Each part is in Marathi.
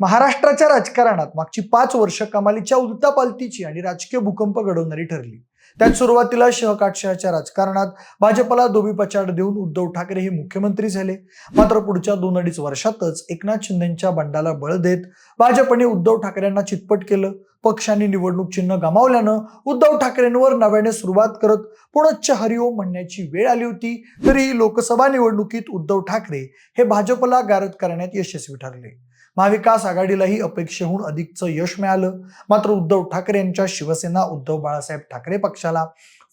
महाराष्ट्राच्या राजकारणात मागची पाच वर्ष कमालीच्या उलतापालतीची आणि राजकीय भूकंप घडवणारी ठरली. त्यात सुरुवातीला शहकाटशहाच्या राजकारणात भाजपला दोबी देऊन उद्धव ठाकरे हे मुख्यमंत्री झाले. मात्र पुढच्या दोन अडीच वर्षातच एकनाथ शिंदेच्या बंडाला बळ देत भाजपने उद्धव ठाकरेंना चितपट केलं. पक्षाने निवडणूक चिन्ह गमावल्यानं उद्धव ठाकरेंवर नव्याने सुरुवात करत पुनच्च हरिओम म्हणण्याची वेळ आली होती तरी लोकसभा निवडणुकीत उद्धव ठाकरे हे भाजपला गारद करण्यात यशस्वी ठरले. महाविकास आघाडीलाही अपेक्षेहून अधिकचं यश मिळालं. मात्र उद्धव ठाकरे यांच्या शिवसेना उद्धव बाळासाहेब ठाकरे पक्षाला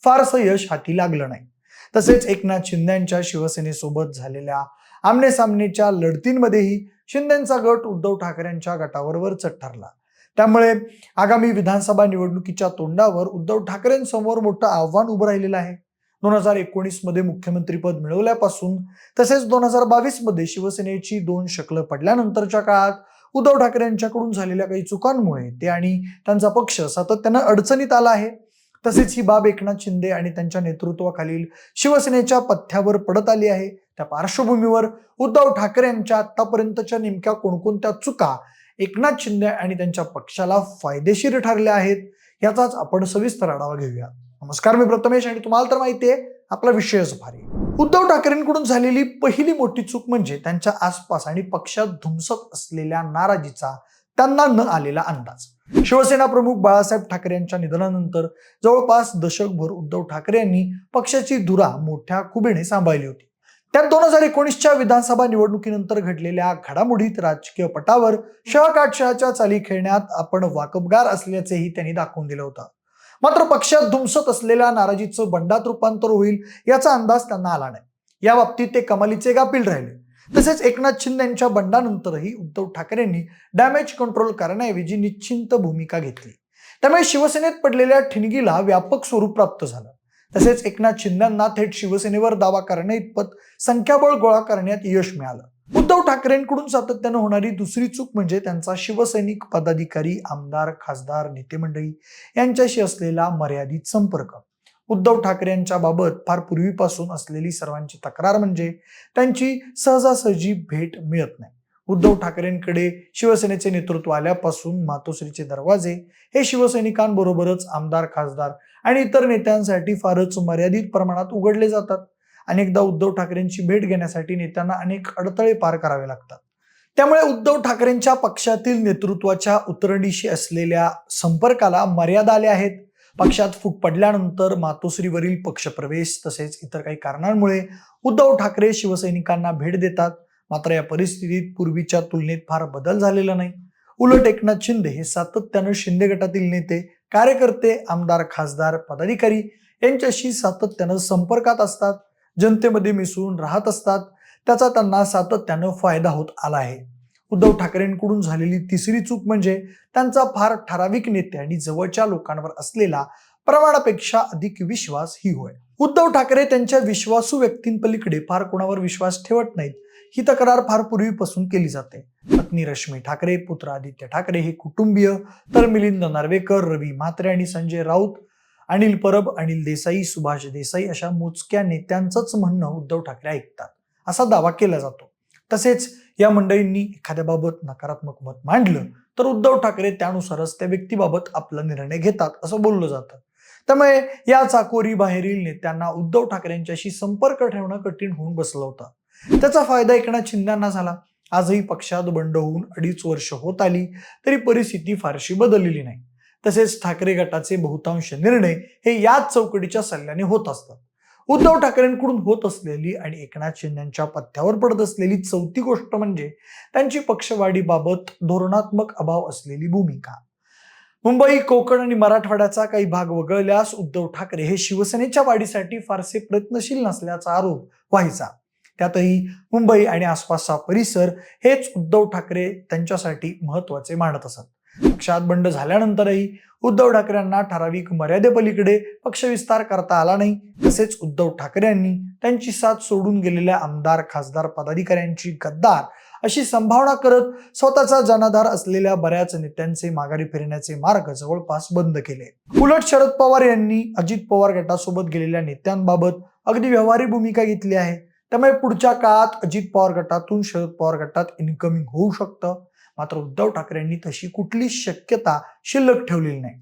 फारसं यश हाती लागलं नाही. तसेच एकनाथ शिंदे यांच्या शिवसेनेसोबत झालेल्या आमने सामनेच्या लढतींमध्येही शिंदेचा गट उद्धव ठाकरेंच्या गटावर चट ठरला. त्यामुळे आगामी विधानसभा निवडणुकीच्या तोंडावर उद्धव ठाकरेंसमोर मोठं आव्हान उभं राहिलेलं आहे. दोन हजार एकोणीसमध्ये मुख्यमंत्रीपद मिळवल्यापासून तसेच दोन हजार बावीसमध्ये शिवसेनेची दोन शकलं पडल्यानंतरच्या काळात उद्धव ठाकरे यांच्याकडून झालेल्या काही चुकांमुळे ते आणि त्यांचा पक्ष सातत्यानं अडचणीत आला आहे. तसेच ही बाब एकनाथ शिंदे आणि त्यांच्या नेतृत्वाखालील शिवसेनेच्या पथ्यावर पडत आली आहे. त्या पार्श्वभूमीवर उद्धव ठाकरे यांच्या आतापर्यंतच्या नेमक्या कोणकोणत्या चुका एकनाथ शिंदे आणि त्यांच्या पक्षाला फायदेशीर ठरल्या आहेत याचाच आपण सविस्तर आढावा घेऊया. नमस्कार मी प्रथमेश आणि तुम्हाला तर माहिती आहे आपला विषयच भारी उद्धव ठाकरेंकडून झालेली पहिली मोठी चूक म्हणजे त्यांच्या आसपास आणि पक्षात धुमसत असलेल्या नाराजीचा त्यांना न आलेला अंदाज. शिवसेना प्रमुख बाळासाहेब ठाकरे यांच्या निधनानंतर जवळपास दशकभर उद्धव ठाकरे यांनी पक्षाची धुरा मोठ्या खुबेने सांभाळली होती. त्यात दोन हजार एकोणीसच्या विधानसभा निवडणुकीनंतर घडलेल्या घडामोडीत राजकीय पटावर शहकाटशहाच्या चाली खेळण्यात आपण वाकबगार असल्याचेही त्यांनी दाखवून दिलं होतं. मात्र पक्षात धुमसत असलेल्या नाराजीचं बंडात रूपांतर होईल याचा अंदाज त्यांना आला नाही. या बाबतीत ते कमालीचे गापील राहिले. तसेच एकनाथ शिंदे यांच्या बंडानंतरही उद्धव ठाकरेंनी डॅमेज कंट्रोल करण्याऐवजी निश्चिंत भूमिका घेतली. त्यामुळे शिवसेनेत पडलेल्या ठिणगीला व्यापक स्वरूप प्राप्त झालं. तसेच एकनाथ शिंदेंना थेट शिवसेनेवर दावा करण्याइतपत संख्याबळ गोळा करण्यात यश मिळालं. उद्धव ठाकरेंकडून सातत्यानं होणारी दुसरी चूक म्हणजे त्यांचा शिवसैनिक पदाधिकारी आमदार खासदार नेते मंडळी यांच्याशी असलेला मर्यादित संपर्क. उद्धव ठाकरे यांच्या बाबत फार पूर्वीपासून असलेली सर्वांची तक्रार म्हणजे त्यांची सहजासहजी भेट मिळत नाही. उद्धव ठाकरेंकडे शिवसेनेचे नेतृत्व आल्यापासून मातोश्रीचे दरवाजे हे शिवसैनिकांबरोबरच आमदार खासदार आणि इतर नेत्यांसाठी फारच मर्यादित प्रमाणात उघडले जातात. अनेकदा उद्धव ठाकरेंची भेट घेण्यासाठी नेत्यांना अनेक अडथळे पार करावे लागतात. त्यामुळे उद्धव ठाकरेंच्या पक्षातील नेतृत्वाच्या उतरणीशी असलेल्या संपर्काला मर्यादा आल्या आहेत. पक्षात फूट पडल्यानंतर मातोश्रीवरील पक्षप्रवेश तसेच इतर काही कारणांमुळे उद्धव ठाकरे शिवसैनिकांना भेट देतात. मात्र या परिस्थितीत पूर्वीच्या तुलनेत फार बदल झालेला नाही. उलट एकनाथ शिंदे हे सातत्यानं शिंदे गटातील नेते कार्यकर्ते आमदार खासदार पदाधिकारी यांच्याशी सातत्यानं संपर्कात असतात. जनतेमध्ये मिसळून राहत असतात. त्याचा त्यांना सातत्यानं फायदा होत आला आहे. उद्धव ठाकरेंकडून झालेली तिसरी चूक म्हणजे त्यांचा फार ठराविक नेते आणि जवळच्या लोकांवर असलेला प्रमाणापेक्षा अधिक विश्वास ही होय. उद्धव ठाकरे त्यांच्या विश्वासू व्यक्तींपलीकडे फार कोणावर विश्वास ठेवत नाहीत. ही तक्रार फार पूर्वीपासून केली जाते. पत्नी रश्मी ठाकरे पुत्र आदित्य ठाकरे हे कुटुंबीय. तर मिलिंद नार्वेकर रवी म्हात्रे आणि संजय राऊत अनिल परब अनिल देसाई सुभाष देसाई अशा मोजक्या नेत्यांचंच म्हणणं उद्धव ठाकरे ऐकतात. असा दावा केला जातो. तसेच या मंडळींनी एखाद्याबाबत नकारात्मक मत मांडलं तर उद्धव ठाकरे त्यानुसारच त्या व्यक्तीबाबत आपला निर्णय घेतात असं बोललं जातं. त्यामुळे या चाकोरी बाहेरील नेत्यांना उद्धव ठाकरेंच्याशी संपर्क ठेवणं कठीण होऊन बसलं होतं. त्याचा फायदा एकनाथ शिंद्यांना झाला. आजही पक्षात बंड होऊन अडीच वर्ष होत आली तरी परिस्थिती फारशी बदललेली नाही. तसेच ठाकरे गटाचे बहुतांश निर्णय हे याच चौकटीच्या सल्ल्याने होत असतात. उद्धव ठाकरेंकडून होत असलेली आणि एकनाथ शिंदेच्या पथ्यावर पडत असलेली चौथी गोष्ट म्हणजे त्यांची पक्षवाढीबाबत धोरणात्मक अभाव असलेली भूमिका. मुंबई कोकण आणि मराठवाड्याचा काही भाग वगळल्यास उद्धव ठाकरे हे शिवसेनेच्या वाढीसाठी फारसे प्रयत्नशील नसल्याचा आरोप व्हायचा. त्यातही मुंबई आणि आसपासचा परिसर हेच उद्धव ठाकरे त्यांच्यासाठी महत्त्वाचे मानत असत. पक्षात बंड झाल्यानंतरही उद्धव ठाकरेंना ठराविक मर्यादेपलीकडे पक्षविस्तार करता आला नाही. तसेच उद्धव ठाकरे यांनी त्यांची साथ सोडून गेलेल्या आमदार खासदार पदाधिकाऱ्यांची गद्दार अशी संभावना करत स्वतःचा जनाधार असलेल्या बऱ्याच नेत्यांचे माघारी फिरण्याचे मार्ग जवळपास बंद केले. उलट शरद पवार यांनी अजित पवार गटासोबत गेलेल्या नेत्यांबाबत अगदी व्यवहारी भूमिका घेतली आहे. त्यामुळे पुढच्या काळात अजित पवार गटातून शरद पवार गटात इन्कमिंग होऊ शकतं. मात्र उद्धव ठाकरेंनी तशी कुठली शक्यता शिल्लक ठेवलेली नाही.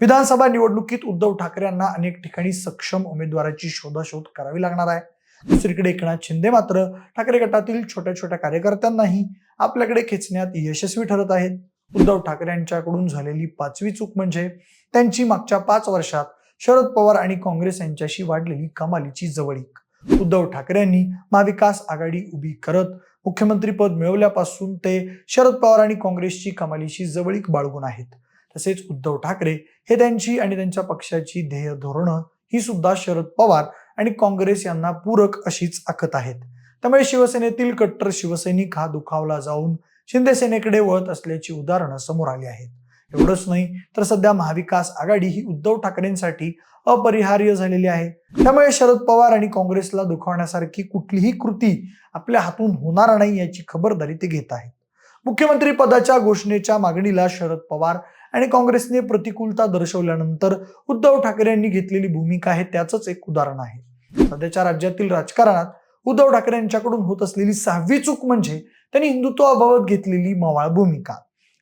विधानसभा निवडणुकीत उद्धव ठाकरे यांना अनेक ठिकाणी सक्षम उमेदवाराची शोधाशोध करावी लागणार आहे. दुसरीकडे एकनाथ शिंदे मात्र ठाकरे गटातील छोट्या छोट्या कार्यकर्त्यांनाही आपल्याकडे खेचण्यात यशस्वी ठरत आहेत. उद्धव ठाकरे यांच्याकडून झालेली पाचवी चूक म्हणजे त्यांची मागच्या पाच वर्षात शरद पवार आणि काँग्रेस यांच्याशी वाढलेली कमालीची जवळीक. उद्धव ठाकरे यांनी महाविकास आघाडी उभी करत मुख्यमंत्रीपद मिळवल्यापासून ते शरद पवार आणि काँग्रेसची कमालीशी जवळीक बाळगून आहेत. तसेच उद्धव ठाकरे हे त्यांची आणि त्यांच्या पक्षाची ध्येय धोरणं ही सुद्धा शरद पवार आणि काँग्रेस यांना पूरक अशीच आखत आहेत. त्यामुळे शिवसेनेतील कट्टर शिवसैनिक हा दुखावला जाऊन शिंदे सेनेकडे वळत असल्याची उदाहरणं समोर आली आहेत. एवढंच नाही तर सध्या महाविकास आघाडी ही उद्धव ठाकरेंसाठी अपरिहार्य झालेली आहे. त्यामुळे शरद पवार आणि काँग्रेसला दुखावण्यासारखी कुठलीही कृती आपल्या हातून होणार नाही याची खबरदारी ते घेत आहेत. मुख्यमंत्री पदाच्या घोषणेच्या मागणीला शरद पवार आणि काँग्रेसने प्रतिकूलता दर्शवल्यानंतर उद्धव ठाकरे यांनी घेतलेली भूमिका आहे त्याचंच एक उदाहरण आहे. सध्याच्या राज्यातील राजकारणात उद्धव ठाकरे यांच्याकडून होत असलेली सहावी चूक म्हणजे त्यांनी हिंदुत्वाबाबत घेतलेली मवाळ भूमिका.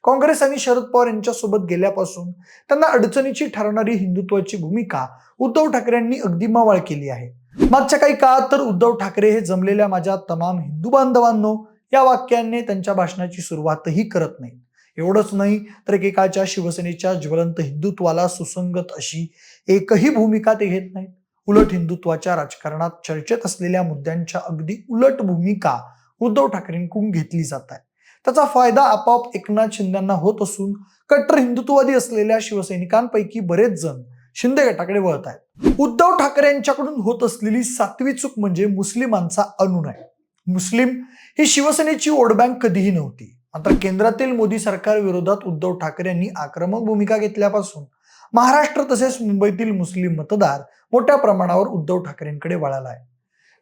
काँग्रेस आणि शरद पवार यांच्यासोबत गेल्यापासून त्यांना अडचणीची ठरणारी हिंदुत्वाची भूमिका उद्धव ठाकरेंनी अगदी मवाळ केली आहे. मागच्या काही काळात तर उद्धव ठाकरे हे जमलेल्या माझ्या तमाम हिंदू बांधवांनो या वाक्याने त्यांच्या भाषणाची सुरुवातही करत नाहीत. एवढंच नाही तर एकेकाळच्या शिवसेनेच्या ज्वलंत हिंदुत्वाला सुसंगत अशी एकही भूमिका ते घेत नाहीत. उलट हिंदुत्वाच्या राजकारणात चर्चेत असलेल्या मुद्द्यांच्या अगदी उलट भूमिका उद्धव ठाकरेंकडून घेतली जात आहे. त्याचा फायदा आपोआप एकनाथ शिंदेना होत असून कट्टर हिंदुत्ववादी असलेल्या शिवसैनिकांपैकी बरेच जण शिंदे गटाकडे वळत आहेत. उद्धव ठाकरे यांच्याकडून होत असलेली सातवी चूक म्हणजे मुस्लिमांचा अनुनय. मुस्लिम ही शिवसेनेची वोट बँक कधीही नव्हती. मात्र केंद्रातील मोदी सरकार विरोधात उद्धव ठाकरे यांनी आक्रमक भूमिका घेतल्यापासून महाराष्ट्र तसेच मुंबईतील मुस्लिम मतदार मोठ्या प्रमाणावर उद्धव ठाकरेंकडे वळाला आहे.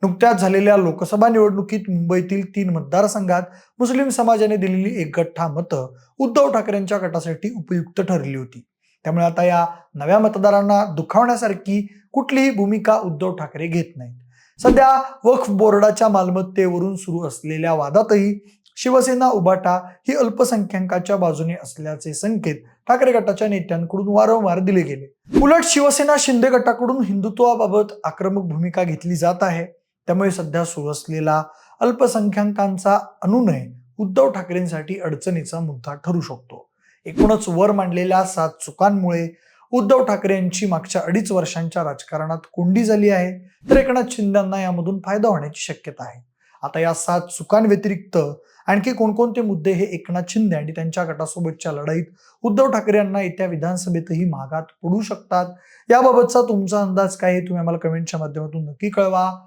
नुकत्याच झालेल्या लोकसभा निवडणुकीत मुंबईतील तीन मतदारसंघात मुस्लिम समाजाने दिलेली एक गठ्ठा मतं उद्धव ठाकरेंच्या गटासाठी उपयुक्त ठरली होती. त्यामुळे आता या नव्या मतदारांना दुखावण्यासारखी कुठलीही भूमिका उद्धव ठाकरे घेत नाहीत. सध्या वक्फ बोर्डाच्या मालमत्तेवरून सुरू असलेल्या वादातही शिवसेना उभाटा ही अल्पसंख्याकाच्या बाजूने असल्याचे संकेत ठाकरे गटाच्या नेत्यांकडून वारंवार दिले गेले. उलट शिवसेना शिंदे गटाकडून हिंदुत्वाबाबत आक्रमक भूमिका घेतली जात आहे. त्यामुळे सध्या सुरू असलेला अल्पसंख्याकांचा अनुनय उद्धव ठाकरेंसाठी अडचणीचा मुद्दा ठरू शकतो. एकूणच वर मांडलेल्या सात चुकांमुळे उद्धव ठाकरे यांची मागच्या अडीच वर्षांच्या राजकारणात कोंडी झाली आहे. तर एकनाथ शिंदेना यामधून फायदा होण्याची शक्यता आहे. आता या सात चुकांव्यतिरिक्त आणखी कोणकोणते मुद्दे हे एकनाथ शिंदे आणि त्यांच्या गटासोबतच्या लढाईत उद्धव ठाकरे यांना येत्या विधानसभेतही मागात पडू शकतात? याबाबतचा तुमचा अंदाज काय आहे? तुम्ही आम्हाला कमेंटच्या माध्यमातून नक्की कळवा.